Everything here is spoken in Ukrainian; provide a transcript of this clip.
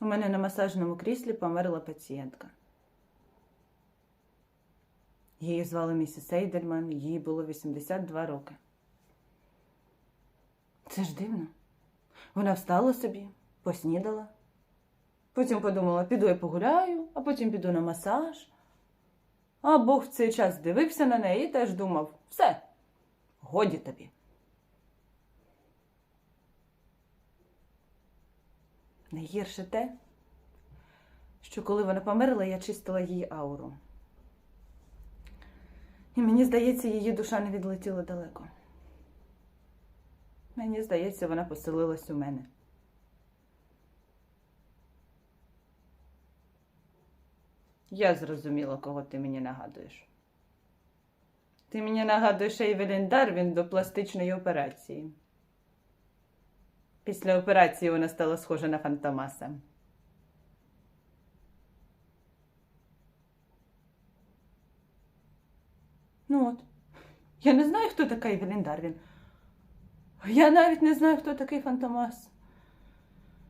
У мене на масажному кріслі померла пацієнтка. Її звали місіс Ейдельман, їй було 82 роки. Це ж дивно. Вона встала собі, поснідала. Потім подумала, піду я погуляю, а потім піду на масаж. А Бог в цей час дивився на неї і теж думав: все, годі тобі. Найгірше те, що коли вона померла, я чистила її ауру. І мені здається, її душа не відлетіла далеко. Мені здається, вона поселилась у мене. Я зрозуміла, кого ти мені нагадуєш. Ти мені нагадуєш Ейвелін Дарвін до пластичної операції. Після операції вона стала схожа на Фантомаса. Ну от. Я не знаю, хто така Евелін Дарвін. Я навіть не знаю, хто такий Фантомас.